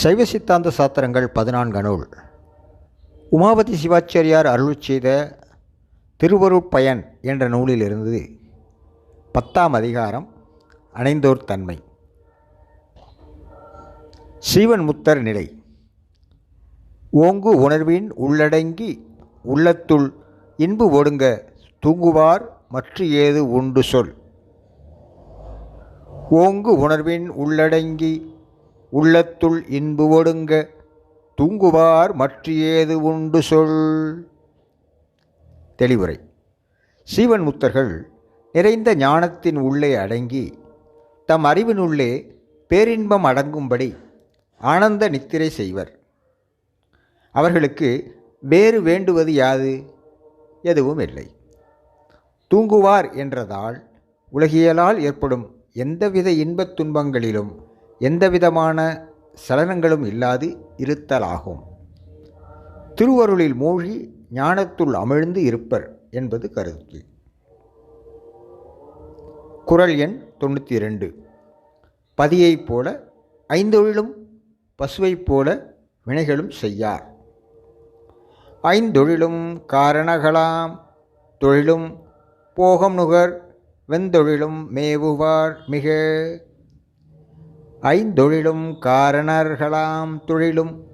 சைவ சித்தாந்த சாத்திரங்கள் பதினான்கு நூல் உமாபதி சிவாச்சாரியார் அருள் செய்த திருவருட்பயன் என்ற நூலிலிருந்து பத்தாம் அதிகாரம் அணைந்தோர் தன்மை. சீவன் முத்தர் நிலை. ஓங்கு உணர்வின் உள்ளடங்கி உள்ளத்துள் இன்பு ஒடுங்க தூங்குவார் மற்ற ஏது உண்டு சொல். ஓங்கு உணர்வின் உள்ளடங்கி உள்ளத்துள் இன்பு ஒடுங்க தூங்குவார் மற்றியேது உண்டு சொல். தெளிவுரை. சீவன் முத்தர்கள் நிறைந்த ஞானத்தின் உள்ளே அடங்கி தம் அறிவினுள்ளே பேரின்பம் அடங்கும்படி ஆனந்த நித்திரை செய்வர். அவர்களுக்கு வேறு வேண்டுவது யாது? எதுவும் இல்லை. தூங்குவார் என்றதால் உலகியலால் ஏற்படும் எந்தவித இன்பத் துன்பங்களிலும் எந்தவிதமான சலனங்களும் இல்லாது இருத்தலாகும். திருவருளில் மூழ்கி ஞானத்துள் அமிழ்ந்து இருப்பர் என்பது கருத்து. குரல் எண் தொண்ணூற்றி இரண்டு பதியைப் போல ஐந்தொழிலும் பசுவைப் போல வினைகளும் செய்யார். ஐந்தொழிலும் காரணகளாம் தொழிலும் போகம் நுகர் வெந்தொழிலும் மேவுவார் மிக ஐந்தொழிலும் காரணர்களாம் தொழிலும்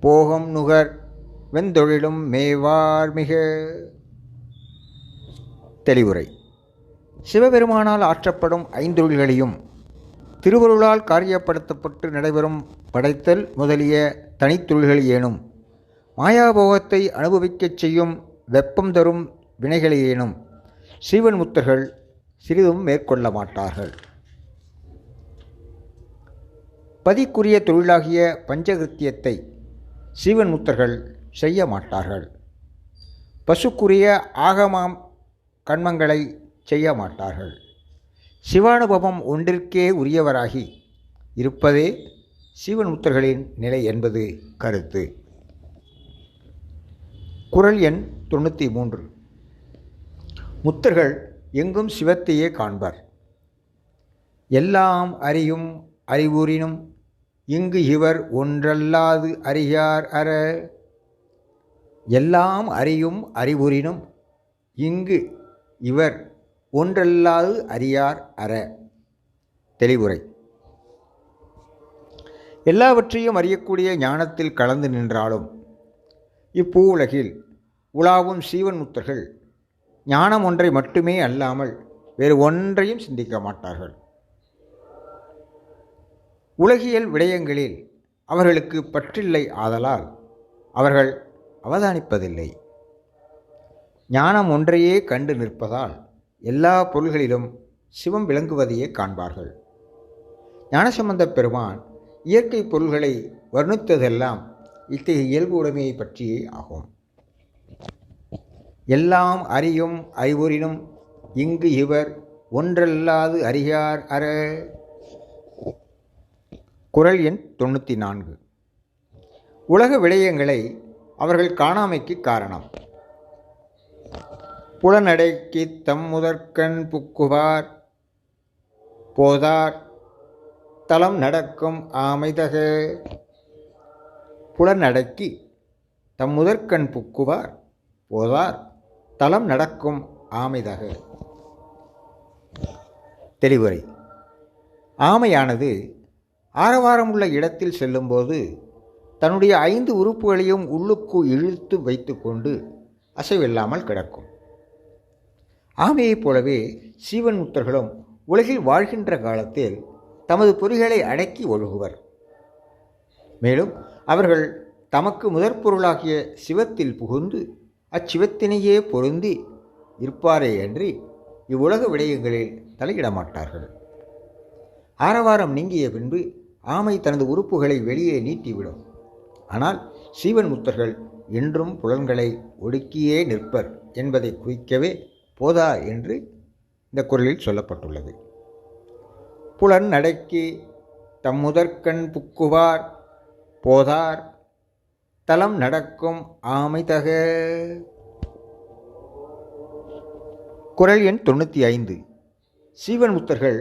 போகம் நுகர் வெந்தொழிலும் மேவார்மிக தெளிவுரை. சிவபெருமானால் ஆற்றப்படும் ஐந்தொழில்களையும் திருவருளால் காரியப்படுத்தப்பட்டு நடைபெறும் படைத்தல் முதலிய தனித்தொழில்கள் ஏனும் மாயாபோகத்தை அனுபவிக்கச் செய்யும் வெப்பம் தரும் வினைகளையேனும் சீவன் முத்தர்கள் சிறிதும் மேற்கொள்ள மாட்டார்கள். பதிக்குரிய தொழிலாகிய பஞ்சகிருத்தியத்தை சீவன்முத்தர்கள் செய்ய மாட்டார்கள். பசுக்குரிய ஆகமாம் கண்மங்களை செய்ய மாட்டார்கள். சிவானுபவம் ஒன்றிற்கே உரியவராகி இருப்பதே சீவன்முத்தர்களின் நிலை என்பது கருத்து. குரல் எண் தொண்ணூற்றி மூன்று. முத்தர்கள் எங்கும் சிவத்தையே காண்பர். எல்லாம் அறியும் அறிவுறினும் இங்கு இவர் ஒன்றல்லாது அறியார் அற. எல்லாம் அறியும் அறிவுறினும் இங்கு இவர் ஒன்றல்லாது அறியார் அற. தெளிவுரை. எல்லாவற்றையும் அறியக்கூடிய ஞானத்தில் கலந்து நின்றாலும் இப்பூ உலகில் உலாவும் சீவன் முத்தர்கள் ஞானம் ஒன்றை மட்டுமே அல்லாமல் வேறு ஒன்றையும் சிந்திக்க மாட்டார்கள். உலகியல் விடயங்களில் அவர்களுக்கு பற்றில்லை ஆதலால் அவர்கள் அவதானிப்பதில்லை. ஞானம் ஒன்றையே கண்டு நிற்பதால் எல்லா பொருள்களிலும் சிவம் விளங்குவதையே காண்பார்கள். ஞானசம்பந்த பெருமான் இயற்கை பொருள்களை வர்ணித்ததெல்லாம் இத்தகைய இயல்பு உடைமையை பற்றியே ஆகும். எல்லாம் அறியும் அறிவுறினும் இங்கு இவர் ஒன்றல்லாது அறியார் அற குரல் எண் தொண்ணூற்றி நான்கு. உலக விடயங்களை அவர்கள் காணாமைக்கு காரணம். புலனடைக்கு தம் முதற்கண் புக்குவார் போதார் தளம் நடக்கும் ஆமைதக. புலனடக்கி தம் முதற்கண் புக்குவார் போதார் தளம் நடக்கும் ஆமைதக. தெளிவுரை. ஆமையானது ஆரவாரம் உள்ள இடத்தில் செல்லும்போது தன்னுடைய ஐந்து உறுப்புகளையும் உள்ளுக்கு இழுத்து வைத்துக்கொண்டு அசைவில்லாமல் கிடக்கும். ஆமையைப் போலவே சீவன் முத்தர்களும் உலகில் வாழ்கின்ற காலத்தில் தமது பொறிகளை அடக்கி ஒழுகுவர். மேலும் அவர்கள் தமக்கு முதற் பொருளாகிய சிவத்தில் புகுந்து அச்சிவத்தினையே பொருந்தி இருப்பாரே அன்றி இவ்வுலக விடயங்களில் தலையிட மாட்டார்கள் ஆரவாரம் நீங்கிய பின்பு ஆமை தனது உறுப்புகளை வெளியே நீட்டிவிடும். ஆனால் சீவன் முத்தர்கள் என்றும் புலன்களை ஒடுக்கியே நிற்பர் என்பதை குறிக்கவே போதா என்று இந்த குரலில் சொல்லப்பட்டுள்ளது. புலன் அடக்கி தம் முதற்கண் புக்குவார் போதார் தலம் நடக்கும் ஆமைதக குரல் எண் தொண்ணூற்றி ஐந்து. சீவன் முத்தர்கள்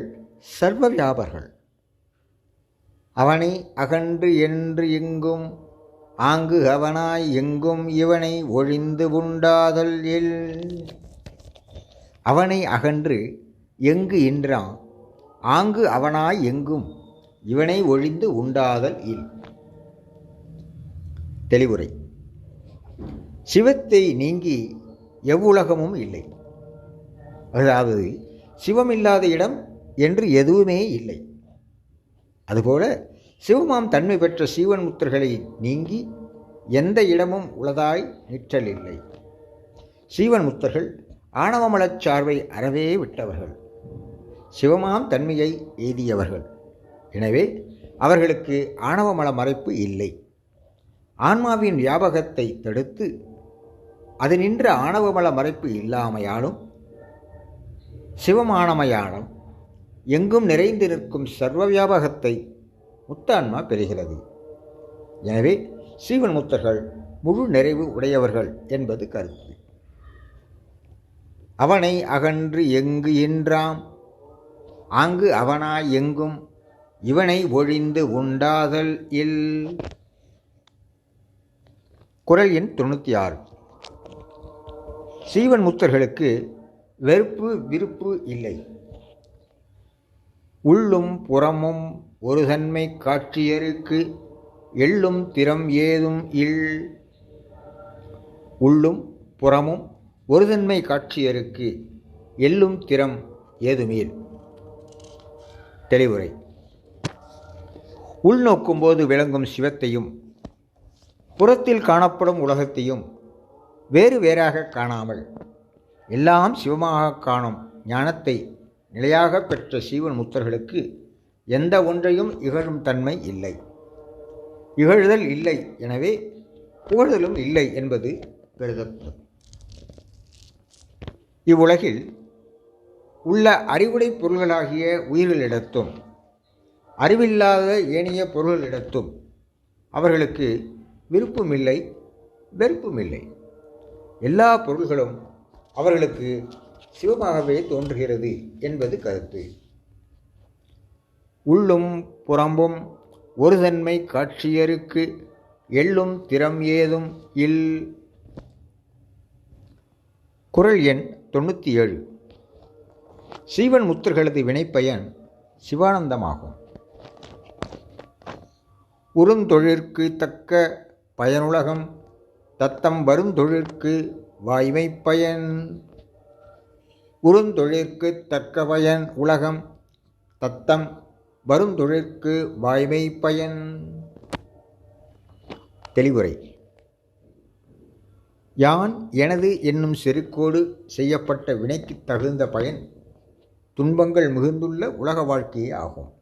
சர்வ வியாபர்கள். அவனை அகன்று என்று எங்கும் ஆங்கு அவனாய் எங்கும் இவனை ஒழிந்து உண்டாதல் எல் அவனை அகன்று எங்கு என்றான் ஆங்கு அவனாய் எங்கும் இவனை ஒழிந்து உண்டாதல் இல். தெளிவுரை. சிவத்தை நீங்கி எவ்வுலகமும் இல்லை. அதாவது சிவமில்லாத இடம் என்று எதுவுமே இல்லை. அதுபோல சிவமாம் தன்மை பெற்ற சீவன் முத்திரர்களை நீங்கி எந்த இடமும் உளதாய் நிற்றல் இல்லை சீவன் முத்தர்கள் ஆணவமலச் சார்பை அறவே விட்டவர்கள். சிவமாம் தன்மையை எய்தியவர்கள். எனவே அவர்களுக்கு ஆணவமல மறைப்பு இல்லை. ஆன்மாவின் வியாபகத்தை தடுத்து அது நின்ற ஆணவமல மறைப்பு இல்லாமையாலும் சிவமானமையாலும் எங்கும் நிறைந்து நிற்கும் சர்வ வியாபகத்தை முத்தான்மா பெறுகிறது. எனவே சீவன் முத்தர்கள் முழு நிறைவு உடையவர்கள் என்பது கருத்து. அவனை அகன்று எங்கு என்றாம் அங்கு அவனாய் எங்கும்? இவனை ஒழிந்து உண்டாதல் இல். குரல் எண் தொண்ணூற்றி ஆறு சீவன் முத்தர்களுக்கு வெறுப்பு விருப்பு இல்லை. உள்ளும் புறமும் ஒரு தன்மை காட்சியருக்கு எள்ளும் திறம் ஏதும் இல். உள்ளும் புறமும் ஒரு தன்மை காட்சியருக்கு எள்ளும் திறம் ஏதுமேல் தெளிவுரை. உள்நோக்கும்போது விளங்கும் சிவத்தையும் புறத்தில் காணப்படும் உலகத்தையும் வேறு வேறாக காணாமல் எல்லாம் சிவமாக காணும் ஞானத்தை நிலையாக பெற்ற சீவன் முத்தர்களுக்கு எந்த ஒன்றையும் இகழும் தன்மை இல்லை. இகழ்தல் இல்லை எனவே புகழ்தலும் இல்லை என்பது கருதப்படும் இவ்வுலகில் உள்ள அறிவுடை பொருள்களாகிய உயிர்களிடத்தும் அறிவில்லாத ஏனைய பொருள்களிடத்தும் அவர்களுக்கு விருப்பமில்லை வெறுப்புமில்லை. எல்லா பொருள்களும் அவர்களுக்கு சிவமாகவே தோன்றுகிறது என்பது கருத்து. உள்ளும் புறம்பும் ஒரு தன்மை காட்சியருக்கு எள்ளும் திறம் ஏதும் இல். குரல் எண் தொண்ணூற்றி ஏழு சீவன் முத்தர்களது வினைப்பயன் சிவானந்தமாகும். உறுந்தொழிற்கு தக்க பயனுலகம் தத்தம் வருந்தொழிற்கு வாய்மை பயன் குறுந்தொழிற்கு தற்கவயன் பயன் உலகம் தத்தம் வருந்தொழிற்கு வாய்மை பயன். தெளிவுரை. யான் எனது என்னும் செருக்கோடு செய்யப்பட்ட வினைக்கு தகுந்த பயன் துன்பங்கள் மிகுந்துள்ள உலக வாழ்க்கையே ஆகும்.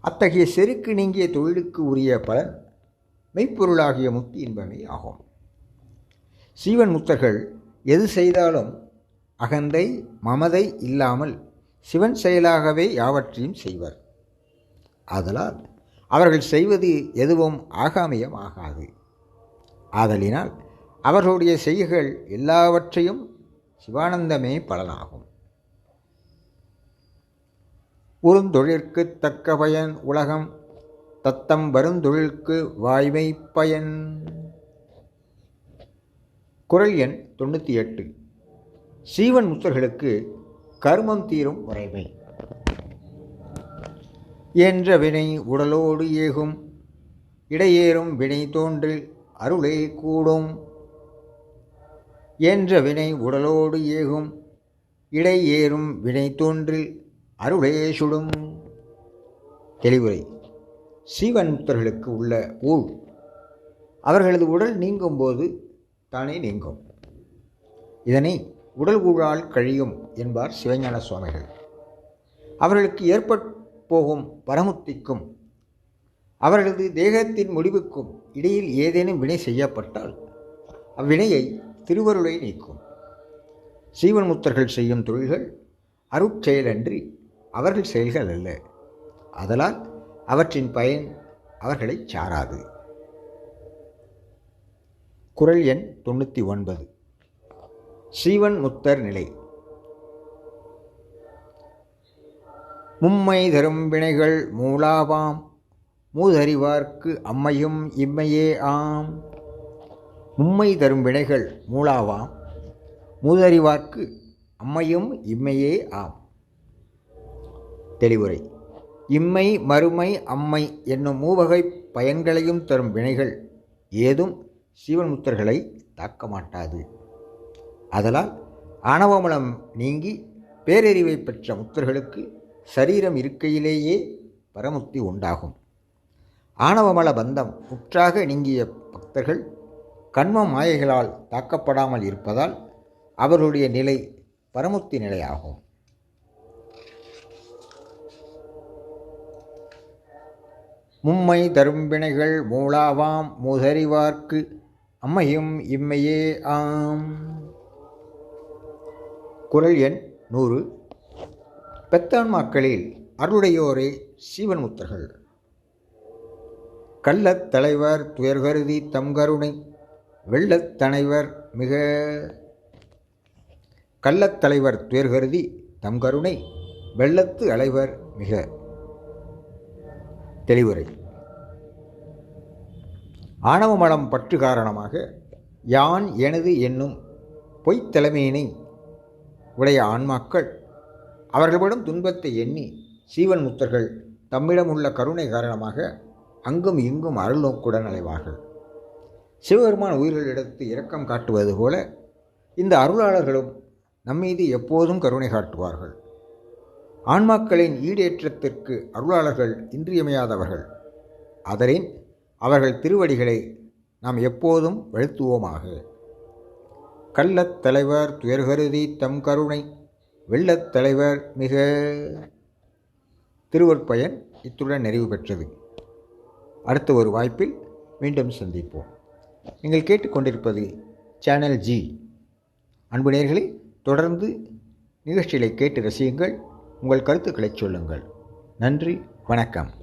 அத்தகைய செருக்கு நீங்கிய தொழிலுக்கு உரிய பலன் மெய்ப்பொருளாகிய முக்தி இன்பமே ஆகும். சீவன் முத்தர்கள் எது செய்தாலும் அகந்தை மமதை இல்லாமல் சிவன் செயலாகவே யாவற்றையும் செய்வர். ஆதலால் அவர்கள் செய்வது எதுவும் ஆகாமியம் ஆகாது. ஆதலினால் அவர்களுடைய செய்கைகள் எல்லாவற்றையும் சிவானந்தமே பலனாகும். உருந்தொழிற்கு தக்க பயன் உலகம் தத்தம் வருந்தொழிற்கு வாய்மை பயன் குரல் எண் தொண்ணூற்றி எட்டு. சீவன் முத்தர்களுக்கு கர்மம் தீரும் முறைமை என்ற வினை உடலோடு ஏகும் இடையேறும் வினை தோன்றில் அருளே கூடும். என்ற வினை உடலோடு ஏகும் இடையேறும் வினை தோன்றில் அருளே சுடும். தெளிவுரை. சீவன் முத்தர்களுக்கு உள்ள ஊழ். அவர்களது உடல் நீங்கும்போது தானே நீங்கும். இதனை உடல் ஊழால் கழியும் என்பார் சிவஞான சுவாமிகள். அவர்களுக்கு ஏற்பட் போகும் பரமுத்திக்கும் அவர்களது தேகத்தின் முடிவுக்கும் இடையில் ஏதேனும் வினை செய்யப்பட்டால் அவ்வினையை திருவருளை நீக்கும். சீவன் முத்தர்கள் செய்யும் தொழில்கள் அருட்செயலன்றி அவர்கள் செயல்கள் அல்ல. அதலால் அவற்றின் பயன் அவர்களை சாராது. குரல் எண் தொண்ணூற்றி ஒன்பது. சீவன் முத்தர் நிலை. மும்மை தரும் வினைகள் மூலாவாம் மூதறிவார்க்கு அம்மையும் இம்மையே ஆம். மும்மை தரும் வினைகள் மூலாவாம் மூதறிவார்க்கு அம்மையும் இம்மையே ஆம். தெளிவுரை. இம்மை மறுமை அம்மை என்னும் மூவகை பயன்களையும் தரும் வினைகள் ஏதும் சீவன்முத்தர்களை தாக்க மாட்டாது அதலால் ஆணவமலம் நீங்கி பேரறிவை பெற்ற முத்தர்களுக்கு சரீரம் இருக்கையிலேயே பரமுக்தி உண்டாகும். ஆணவமல பந்தம் முற்றாக நீங்கிய பக்தர்கள் கண்ம மாயைகளால் தாக்கப்படாமல் இருப்பதால் அவர்களுடைய நிலை பரமுக்தி நிலையாகும். மும்மை தரும்பிணைகள் மூலாவாம் முதறிவார்க்கு அம்மையும் இம்மையே ஆம். குரல் எண் நூறு. பெத்தான்மாக்களில் அருளுடையோரே சீவன் முத்தர்கள் கள்ளத் தலைவர் துயர்கருதி தம் கருணை வெள்ளத் தலைவர் மிக. கள்ளத்தலைவர் துயர்கருதி தம் கருணை வெள்ளத்து அலைவர் மிக. தெளிவுரை. ஆணவ மலம் பற்று காரணமாக யான் எனது என்னும் பொய்த்தலைமையினை உடைய ஆன்மாக்கள். அவர்களிடம் துன்பத்தை எண்ணி சீவன் முத்தர்கள் தம்மிடம் உள்ள கருணை காரணமாக அங்கும் இங்கும் அருள் நோக்குடன் அலைவார்கள் சிவபெருமான் உயிர்களிடத்து இரக்கம் காட்டுவது போல இந்த அருளாளர்களும் நம்மீது எப்போதும் கருணை காட்டுவார்கள். ஆன்மாக்களின் ஈடேற்றத்திற்கு அருளாளர்கள் இன்றியமையாதவர்கள். அதரின் அவர்கள் திருவடிகளை நாம் எப்போதும் வெளுத்துவோமாக. கள்ளத் தலைவர் துயர்கருதி தம் கருணை வெள்ளத் தலைவர் மிக திருவற்பயன் இத்துடன் நிறைவு பெற்றது. அடுத்த ஒரு வாய்ப்பில் மீண்டும் சந்திப்போம். நீங்கள் கேட்டுக்கொண்டிருப்பது சேனல் ஜி அன்பு நேர்களை தொடர்ந்து நிகழ்ச்சிகளை கேட்டு ரசியுங்கள். உங்கள் கருத்துக்களை சொல்லுங்கள். நன்றி வணக்கம்.